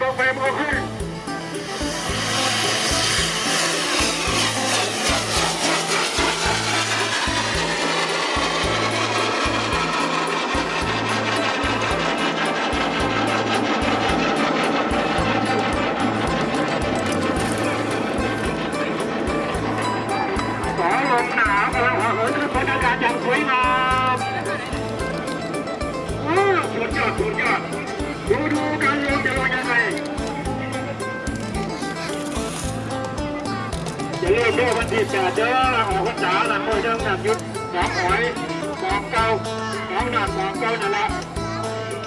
บอ เริ่มเมื่อวันที่แปดเด้อออกพรรษาหลังมือเดิมหนักยุดหนองหอยหนองเก่าหนองหนักหนองเก่านั่นแหละ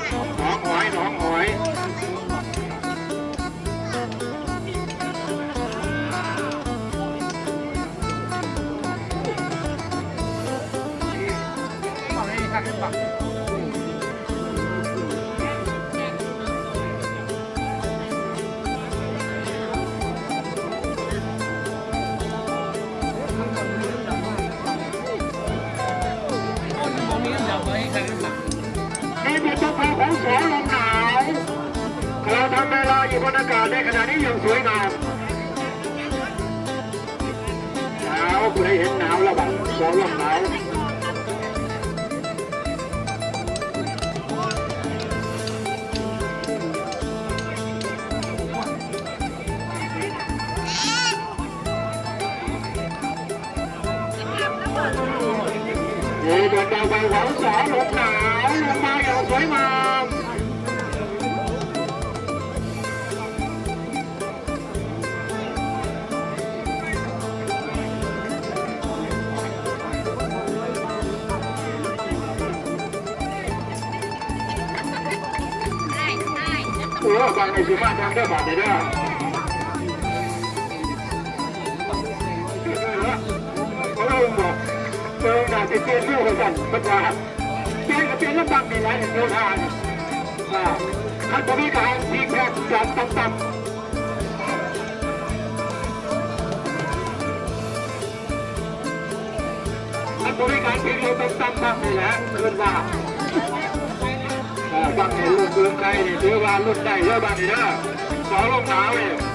หนองหอยหนองหอยนี่ เป็นตัวแทนของสวนลมหนาวเราทำเวลาอยู่บนอากาศในขณะนี้อย่างสวยงามหนาวคุณได้เห็นหนาวแล้วบ้างสวนลมหนาว นี่เป็นดาวใบหวานสวนลมหนาวลงมาอย่างสวยงามโอ้บางในสิมาทางเด้อบาทเด้อเขา ออน่าจะเปลี่ยนเรื่องกันปัญหาเปลี่ยนก็เปลี่ยนล้วบางมีหลายแนวทางอ่าท่านบริการทีแพทย์จากต่ำๆท่านบริการทีมเราต่ำๆบ้างนี่แหละเกินว่าบางเห็นลูกเรืองไกลนี่ยเรือว่ารุ่นได้เยอะบางนี่เด้อสองลงหนาวเนี่เ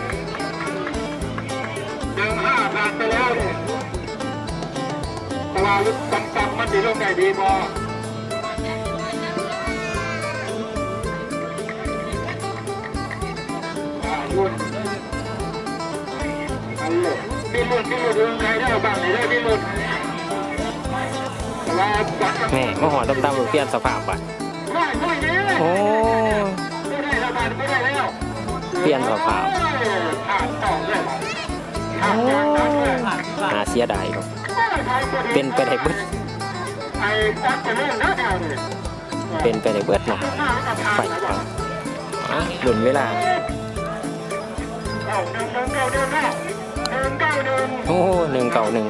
แต่ว่าลูกต่ำๆมันดีลงได้ดีพออ่ารุ่นอันลูกมีรุ่นมีรุ่นเรืองไกลเด้อบางนี่เด้อมีรุ่นแต่ว่าบางแม่มาหอดำๆเปลี่ยนสภาพบัดไม่ไม่เนี่ยโอ้ไม่ได้แล้วบาทไม่ได้แล้วเปลี่ยนสภาพขาดต่อเลยขาดยางนั้นเลยหาเสียดายครับ เป็นไปได้เบิดเป็นไปได้เบิดเนาะไปอะหลุนเวลาหนึ่งหนึ่งเก้าเดือนนะโอ้หนึ่งเก่าหนึ่ง